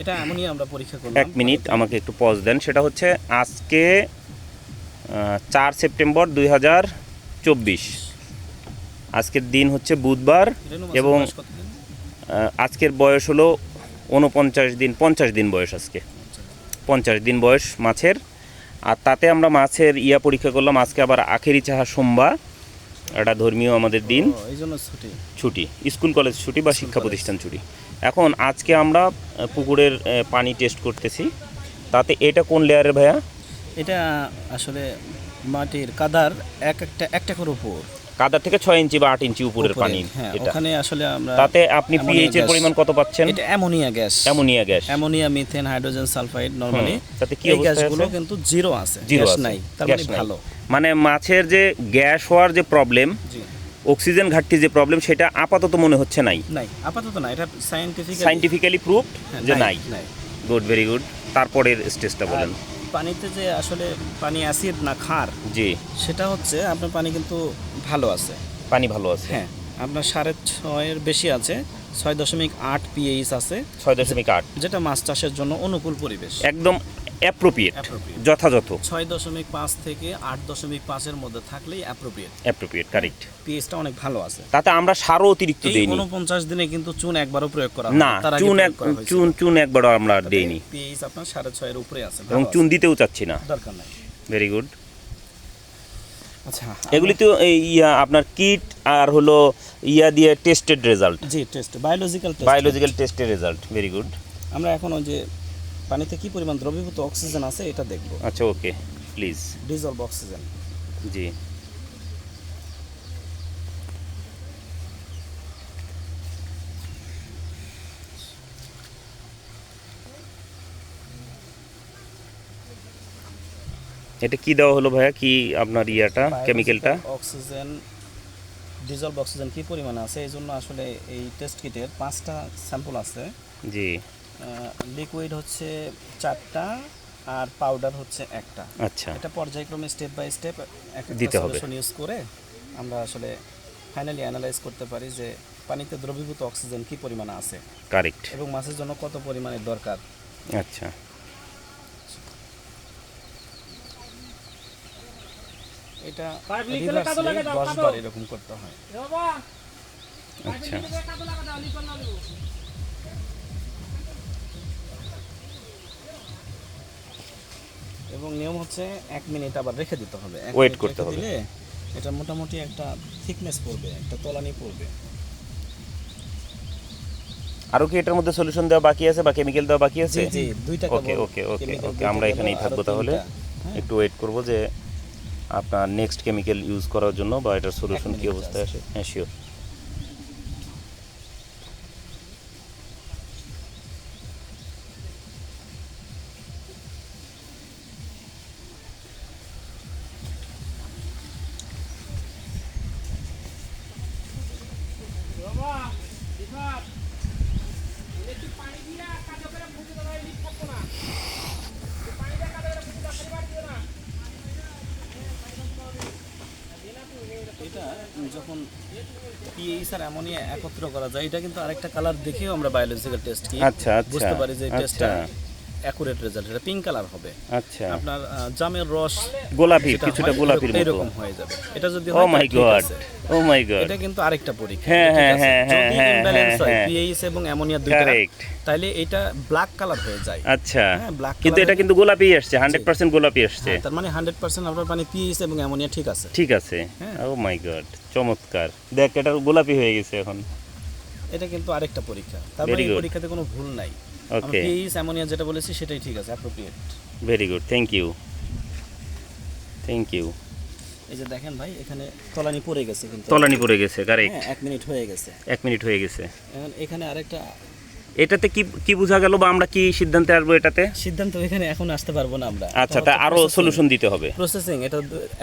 এটা এমনই আমরা পরীক্ষা করলাম। এক মিনিট আমাকে একটু পজ দেন। সেটা হচ্ছে আজকে চার সেপ্টেম্বর দুই হাজার চব্বিশ। আজকের দিন হচ্ছে বুধবার এবং আজকের বয়স হলো উনপঞ্চাশ দিন পঞ্চাশ দিন বয়স আজকে। পঞ্চাশ দিন বয়স মাছের। আর তাতে আমরা মাছের ইয়া পরীক্ষা করলাম আজকে আবার আখেরি চাহা সোমবার একটা ধর্মীয় আমাদের দিন। ছুটি। স্কুল কলেজ ছুটি বা শিক্ষা প্রতিষ্ঠান ছুটি। এখন আজকে আমরা পুকুরের পানি টেস্ট করতেছি। তাতে এটা কোন লেয়ারের ভাইয়া? এটা আসলে মাটির কাদার এক একটা একটা করে উপর। কাদা থেকে ছয় ইঞ্চি বা আট ইঞ্চি উপরের উপরে, পানি হ্যাঁ এটা। ওখানে আসলে আমরা তাতে আপনি পিএইচ এর পরিমাণ কত পাচ্ছেন? এটা ammonia gas. Ammonia gas. Ammonia methane hydrogen sulphide normally তাতে কি এই গ্যাসগুলো কিন্তু জিরো আছে জিরো গ্যাস নাই তার মানে ভালো। মানে মাছের যে গ্যাস হওয়ার যে প্রবলেম জি। অক্সিজেন ঘাটতি যে প্রবলেম সেটা আপাতত মনে হচ্ছে নাই। নাই আপাতত না এটা সাইন্টিফিক সায়েন্টিফিক্যালি প্রুভড যে নাই নাই। গুড ভেরি গুড তারপরের স্টেজটা বলেন। পানিতে যে আসলে পানি অ্যাসিড না খার জি। সেটা হচ্ছে আপনার পানি কিন্তু ভালো আছে। পানি ভালো আছে। হ্যাঁ আপনার সাড়ে ছয়ের বেশি আছে ছয় দশমিক আট পিএইচ আছে। ছয় দশমিক আট। যেটা মাছ চাষের জন্য অনুকূল পরিবেশ। একদম অ্যাপ্রোপ্রিয়েট যথাযথ। ছয় দশমিক পাঁচ থেকে আট দশমিক পাঁচের মধ্যে থাকলেই অ্যাপ্রোপ্রিয়েট অ্যাপ্রোপ্রিয়েট কারেক্ট পিএইচটা অনেক ভালো আছে। তাতে আমরা সারও অতিরিক্ত দেইনি। দিনে কিন্তু চুন একবারও প্রয়োগ করা না চুন চুন চুন একবারও আমরা দেইনি। পিএইচ আপনার উপরে আছে। এবং চুন দিতেও চাচ্ছি না। দরকার নাই। ভেরি গুড আচ্ছা এগুলি তো এই ইয়া আপনার কিট আর হলো ইয়া দিয়ে টেস্টেড রেজাল্ট জি টেস্ট বায়োলজিক্যাল টেস্ট বায়োলজিক্যাল টেস্টের রেজাল্ট ভেরি গুড আমরা এখন ওই যে পানিতে কি পরিমাণ দ্রবীভূত অক্সিজেন আছে এটা দেখব। আচ্ছা ওকে প্লিজ ডিজলভ অক্সিজেন। জি। এটা কি দেওয়া হলো ভাইয়া? কি আপনার ইয়াটা কেমিক্যালটা অক্সিজেন ডিজলভ অক্সিজেন কি পরিমাণ আছে? এই জন্য আসলে এই টেস্ট কিটের পাঁচটা স্যাম্পল আছে। জি। লিকুইড হচ্ছে চারটা আর পাউডার হচ্ছে একটা। আচ্ছা। এটা পর্যায়ক্রমে স্টেপ বাই স্টেপ দিতে হবে। ইউজ করে আমরা আসলে ফাইনালি অ্যানালাইজ করতে পারি যে পানিতে দ্রবীভূত অক্সিজেন কি পরিমাণে আছে। কারেক্ট এবং মাছের জন্য কত পরিমাণের দরকার। আচ্ছা। এটা রিভার্সলি দশ বার এরকম করতে হয়। আচ্ছা। এবং নিয়ম হচ্ছে এক মিনিট আবার রেখে দিতে হবে। মিনিট করতে হবে। এটা মোটামুটি একটা থিকনেস পড়বে একটা তলানি পড়বে। আরও কি এটার মধ্যে সলিউশন দেওয়া বাকি আছে বা কেমিক্যাল দেওয়া বাকি আছে? জি দুইটা ওকে ওকে ওকে ওকে আমরা এখানেই থাকব তাহলে। হ্যাঁ। একটু ওয়েট করব যে আপনার নেক্সট কেমিক্যাল ইউজ করার জন্য বা এটার সলিউশন কি অবস্থায় আসে? হ্যাঁ শিওর এটা যখন পিএইচ আর অ্যামোনিয়া একত্র করা যায় এটা কিন্তু আরেকটা কালার দেখেও আমরা বায়োলজিক্যাল টেস্ট কি আচ্ছা আচ্ছা বুঝতে পারি যে টেস্টটা অ্যাকুরেট রেজাল্ট এটা পিঙ্ক কালার হবে। আচ্ছা। আপনার জামের রস গোলাপি কিছুটা গোলাপির মতো। এরকম হয়ে যাবে। এটা যদি ও my god O my god এটা কিন্তু আরেকটা পরীক্ষা হ্যাঁ, হ্যাঁ, হ্যাঁ, যদি হ্যাঁ, হ্যাঁ, হয়। পিএইচ এবং অ্যামোনিয়া দুইটা কারেক্ট তাইলে এটা ব্ল্যাক কালার হয়ে যায়। আচ্ছা। হ্যাঁ, কিন্তু এটা কিন্তু গোলাপি আসছে হান্ড্রেড পার্সেন্ট গোলাপি আসছে। তার মানে হান্ড্রেড পার্সেন্ট আপনার পানি পিএইচ এবং অ্যামোনিয়া ঠিক আছে। ঠিক আছে। ও মাই গড চমৎকার। দেখ এটা গোলাপি হয়ে গেছে এখন। এটা কিন্তু আরেকটা পরীক্ষা। তারপরে এই পরীক্ষাতে কোনো ভুল নাই। ওকে পিএইচ অ্যামোনিয়া যেটা বলেছি সেটাই ঠিক আছে appropriate very good thank you thank you এই যে দেখেন ভাই এখানে তলানি পড়ে গেছে কিন্তু। তলানি পড়ে গেছে কারেক্ট হ্যাঁ এক মিনিট হয়ে গেছে। এক মিনিট হয়ে গেছে। এখন এখানে আরেকটা এটাতে কি কি বোঝা গেল বা আমরা কি সিদ্ধান্তে আসব এটাতে? সিদ্ধান্ত এখানে এখন আসতে পারব না আমরা। আচ্ছা তা আরও সলিউশন দিতে হবে। প্রসেসিং এটা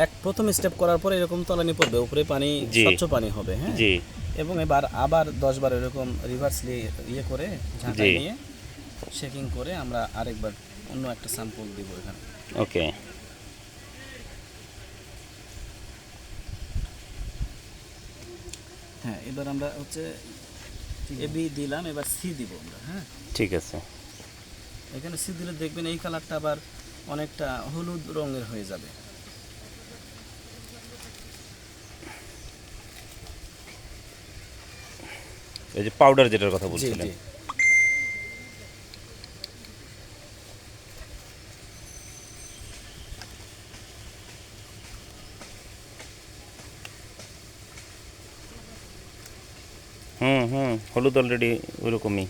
এক প্রথম স্টেপ করার পরে এরকম তলানি পড়বে উপরে পানি স্বচ্ছ পানি হবে হ্যাঁ? জি। এবং এবার আবার দশ বার এরকম রিভার্সলি ইয়ে করে ঝাঁকা নিয়ে শেকিং করে আমরা আরেকবার অন্য একটা স্যাম্পল দিব এখানে। ওকে হ্যাঁ এবার আমরা হচ্ছে এ বি দিলাম এবার সি দিব আমরা হ্যাঁ? ঠিক আছে। এখানে সিদ্ধ দিলে দেখবেন এই কালারটা আবার অনেকটা হলুদ রঙের হয়ে যাবে। এই যে পাউডার যেটার কথা বলছিলেন। হুম, হলুদ অলরেডি ওইরকমই।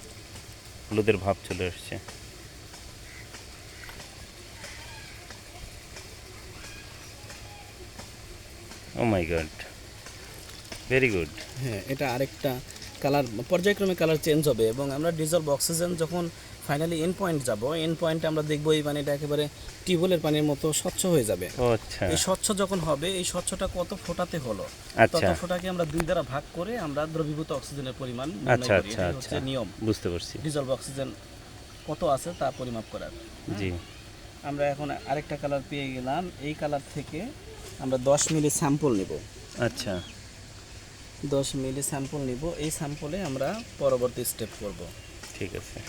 হলুদের ভাব চলে এসছে oh my god very good হ্যাঁ এটা আরেকটা কালার পর্যায়ক্রমে কালার চেঞ্জ হবে এবং আমরা ডিজেল অক্সিজেন যখন ফাইনালি এন্ড পয়েন্ট যাব। এন্ড পয়েন্টে আমরা দেখব এই পানিটা একেবারে টিউবওয়েলের পানির মতো স্বচ্ছ হয়ে যাবে। আচ্ছা। এই স্বচ্ছ যখন হবে এই স্বচ্ছটা কত ফোটাতে হলো? আচ্ছা। তত ফোটাকে আমরা দুই দ্বারা ভাগ করে আমরা দ্রবীভূত অক্সিজেনের পরিমাণ নির্ণয় আচ্ছা করি। আচ্ছা আচ্ছা। নিয়ম। বুঝতে পারছি। ডিজলভ অক্সিজেন কত আছে তা পরিমাপ করার। জি। আমরা এখন আরেকটা কালার পেয়ে গেলাম। এই কালার থেকে আমরা দশ মিলি স্যাম্পল নেব। আচ্ছা। দশ মিলি স্যাম্পল নিব। এই স্যাম্পলে আমরা পরবর্তী স্টেপ করব। ঠিক আছে।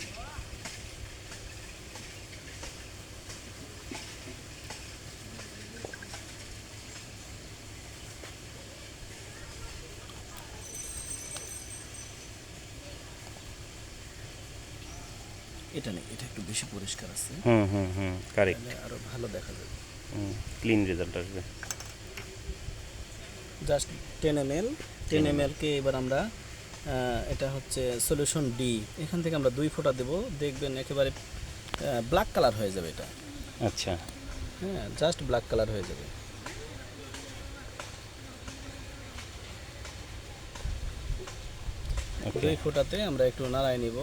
এটা নেই এটা একটু বেশি পরিষ্কার আছে। হুম হুম হুম কারেক্ট আরও ভালো দেখা যাবে। ক্লিন রেজাল্ট আসবে। Just ten M L ten M কে এবার আমরা এটা হচ্ছে সলিউশন ডি এখান থেকে আমরা দুই ফোঁটা দেব দেখবেন একেবারে ব্ল্যাক কালার হয়ে যাবে এটা। আচ্ছা। হ্যাঁ জাস্ট ব্ল্যাক কালার হয়ে যাবে। দুই ফোঁটাতে আমরা একটু নাড়াই নিব।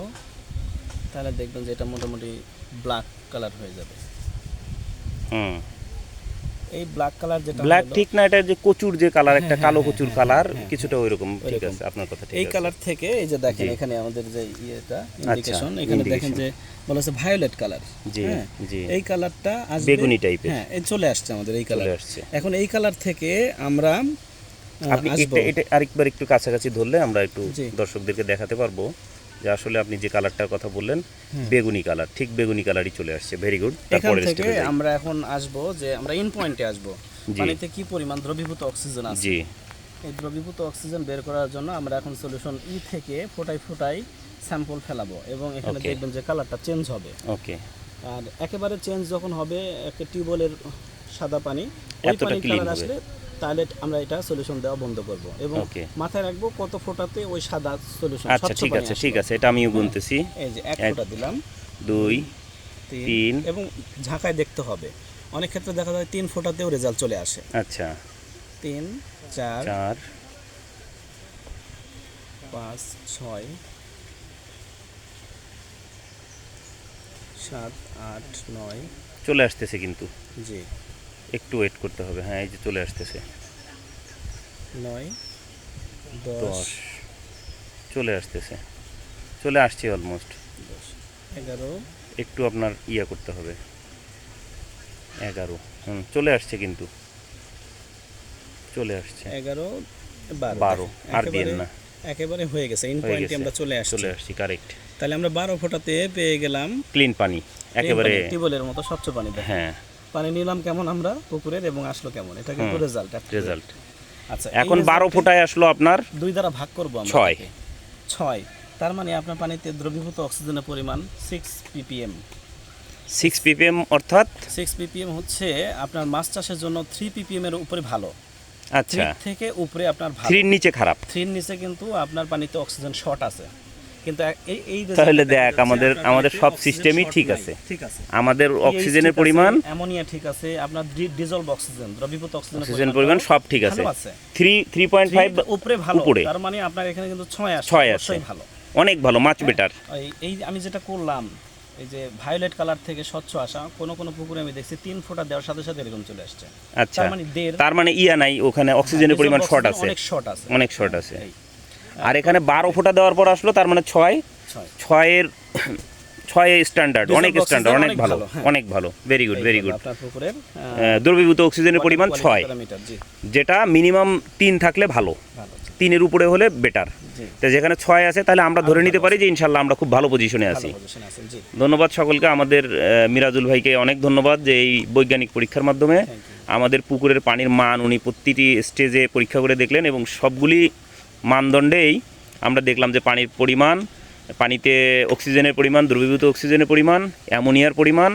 তাহলে দেখবেন যে এটা মোটামুটি ব্ল্যাক কালার হয়ে যাবে। হুম। এই ব্ল্যাক কালার যেটা ব্ল্যাক ঠিক না এটা যে কচুর যে কালার একটা হ্যাঁ, কালো হ্যাঁ, কচুর কালার হ্যাঁ, কিছুটা ওইরকম ঠিক আছে আপনার কথা ঠিক এই কালার থেকে এই যে দেখেন আচ্ছা, এখানে আমাদের যে ইয়েটা ইন্ডিকেশন এখানে দেখেন যে বলা আছে ভায়োলেট কালার জি জি। এই কালারটা আসবে বেগুনি টাইপের হ্যাঁ এই চলে আসছে আমাদের এই কালার আসছে। এখন এই কালার থেকে আমরা আপনি এটা আরেকবার একটু কাছাকাছি ধরলে আমরা একটু দর্শকদেরকে দেখাতে পারব। যে আসলে আপনি যে কালারটার কথা বললেন। বেগুনি কালার ঠিক বেগুনি কালারই চলে আসছে ভেরি গুড এখান থেকে আমরা এখন আসব যে আমরা ইন পয়েন্টে আসব। পানিতে কি পরিমাণ দ্রবীভূত অক্সিজেন আছে? জি। এই দ্রবীভূত অক্সিজেন বের করার জন্য আমরা এখন সলিউশন ই থেকে ফোটাই ফোটাই স্যাম্পল ফেলাবো এবং এখানে দেখবেন যে কালারটা চেঞ্জ হবে। ওকে আর একেবারে চেঞ্জ যখন হবে একটা টিউবওয়েলের সাদা পানি ওই পানি কালার আসলে তাহলে আমরা এটা সলিউশন দেওয়া বন্ধ করব এবং মাথায় রাখব কত ফোটাতে ওই সাদা সলিউশন আচ্ছা ঠিক আছে ঠিক আছে এটা আমিও গুনতেছি। এই যে এক ফোঁটা দিলাম। দুই তিন। এবং ঝাঁকায় দেখতে হবে। অনেক ক্ষেত্রে দেখা যায় তিন ফোঁটাতেও রেজাল্ট চলে আসে। আচ্ছা। তিন চার চার। পাঁচ ছয় সাত আট নয়। চলে আসতেছে কিন্তু। জি। একটু ওয়েট করতে হবে। হ্যাঁ এই যে চলে আসতেছে। নয় দশ। দশ। চলে আসতেছে। চলে আসছে অলমোস্ট এগারো। একটু আপনার ইয়া করতে হবে। এগারো। হুম চলে আসছে কিন্তু। চলে আসছে। এগারো বারো। আর একেবারে- না। একেবারে হয়ে গেছে। ইন পয়েন্টে আমরা চলে আসছি। চলে আসছি কারেক্ট তাহলে আমরা বারো ফোঁটাতে পেয়ে গেলাম ক্লিন পানি। একেবারে টিউবওয়েলের মতো স্বচ্ছ পানি হ্যাঁ। পানি নিলাম কেমন আমরা? পুকুরের এবং আসলো কেমন? এটা কিন্তু রেজাল্ট রেজাল্ট আচ্ছা এখন বারো result-কে আসলো আপনার দুই দ্বারা ভাগ করব আমরা ছয়। ছয়। তার মানে আপনার পানিতে দ্রবীভূত অক্সিজেনের পরিমাণ সিক্স পিপিএম সিক্স পিপিএম অর্থাৎ? সিক্স পিপিএম হচ্ছে আপনার মাছ চাষের জন্য থ্রি পিপিএম এর উপরে ভালো। আচ্ছা। থেকে উপরে আপনার থ্রির নিচে খারাপ। থ্রির নিচে কিন্তু আপনার পানিতে অক্সিজেন শর্ট আছে। কিন্তু এই তাহলে দেখ, আমাদের- আমাদের সব oxygen ঠিক আছে। ঠিক আছে। আমাদের অক্সিজেনের পরিমাণ অ্যামোনিয়া ঠিক আছে আপনার ডিজলভ অক্সিজেন দ্রবীভূত অক্সিজেন পরিমাণ সব ঠিক আছে। ভালো আছে। Three three point five Three উপরে ভালো উপরে। তার মানে আপনার এখানে কিন্তু ছয় আছে ছয় আছে। ভালো। অনেক ভালো মাচ বেটার এই আমি যেটা করলাম এই যে ভায়োলেট কালার থেকে স্বচ্ছ আসা কোন কোন পুকুরে আমি দেখছি তিন ফোঁটা দেওয়ার সাথে সাথে এরকম চলে আসছে। আচ্ছা। তার মানে তার মানে ইয়া নাই ওখানে অক্সিজেনের পরিমাণ শর্ট আছে। অনেক শর্ট আছে। অনেক শর্ট আছে। আর এখানে বারো ফোঁটা দেওয়ার পর আসলো তার মানে ছয়? ছয়। ছয়ের ছয় স্ট্যান্ডার্ড অনেক স্ট্যান্ডার্ড অনেক ভালো হ্যাঁ। অনেক ভালো ভেরি গুড ভেরি গুড দ্রবীভূত অক্সিজেনের পরিমাণ ছয়। যেটা মিনিমাম তিন থাকলে ভালো। তিনের উপরে হলে বেটার তো যেখানে ছয় আছে তাহলে আমরা ধরে নিতে পারি যে ইনশাল্লাহ আমরা খুব ভালো পজিশনে আছি। ধন্যবাদ সকলকে আমাদের মিরাজুল ভাইকে অনেক ধন্যবাদ যে এই বৈজ্ঞানিক পরীক্ষার মাধ্যমে আমাদের পুকুরের পানির মান উনি প্রতিটি স্টেজে পরীক্ষা করে দেখলেন এবং সবগুলি মানদণ্ডেই আমরা দেখলাম যে পানির পরিমাণ পানিতে অক্সিজেনের পরিমাণ দ্রবীভূত অক্সিজেনের পরিমাণ অ্যামোনিয়ার পরিমাণ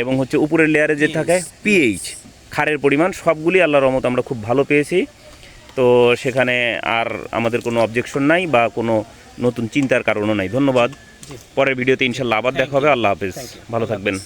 এবং হচ্ছে উপরের লেয়ারে যে থাকে পিএইচ ক্ষারের পরিমাণ সবগুলি আল্লাহর রহমত আমরা খুব ভালো পেয়েছি। তো সেখানে আর আমাদের কোনো অবজেকশন নাই বা কোনো নতুন চিন্তার কারণও নাই। ধন্যবাদ। পরের ভিডিওতে ইনশাল্লাহ আবার দেখা হবে। আল্লাহ হাফেজ। ভালো থাকবেন।